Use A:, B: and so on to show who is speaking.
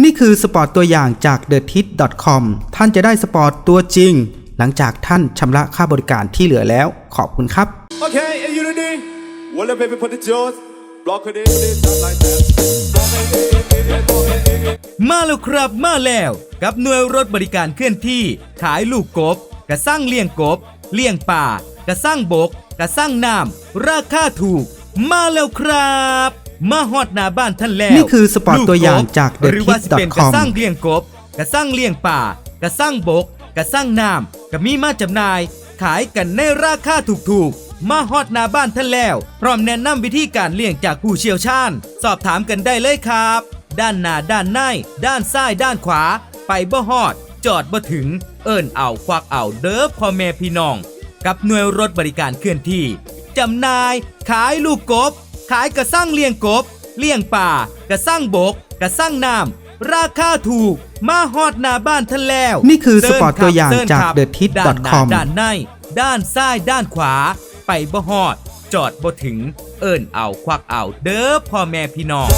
A: นี่คือสปอร์ตตัวอย่างจาก t h e t i t c o m ท่านจะได้สปอร์ตตัวจริง หลังจากท่านชำระค่าบริการที่เหลือแล้ว ขอบคุณครับ
B: Okay, are you ready? Well, then, baby, put the jaws. Block it in, just like that. Block it in, in, in, block it in, in.
C: มาแล้วครับมาแล้ว กับหน่วยรถบริการเคลื่อนที่ ขายลูกกบ กระสร้างเลี้ยงกบ เลี้ยงป่า กระสร้างบก กระสร้างน้ำราคาถูก มาแล้วครับ มาฮอดหน้าบ้านท่านแล้ว
A: นี่คือสปอร์ต
C: ลูก
A: ตัวอย่าง
C: บ
A: จาก
C: หรือว่าสิเป็น
A: TheTip.com
C: กระสร้างเลี้ยงกบ กระสร้างเลี้ยงป่า กระสร้างบก กระสร้างน้ำก็มีมาจำหน่าย ขายกันในราคาถูกๆ มาฮอดหน้าบ้านท่านแล้ว พร้อมแนะนำวิธีการเลี้ยงจากผู้เชี่ยวชาญ สอบถามกันได้เลยครับ ด้านหน้าด้านในด้านซ้ายด้านขวา ไปบ่ฮอด จอดบ่ถึง เอิ้นเอาควักเอาเด้อพ่อแม่พี่น้อง กับหน่วยรถบริการเคลื่อนที่จำหน่าย ขายลูกกบ ขายกระสร้างเลี้ยงกบ เลี้ยงป่า กระสร้างบก กระสร้างน้ำราคาถูก มาฮอดหน้าบ้านท่านแล้ว
A: นี่คือ
C: เซิ
A: สปอร์ต
C: คบ
A: ตัวอย่าง
C: เซิ
A: จาก
C: ครับ
A: TheTip.com
C: ด้านหน้าด้านใน ด้านซ้ายด้านขวา ไปบ่ฮอด จอดบ่ถึง เอิ้นเอาควักเอาเด้อพ่อแม่พี่น้อง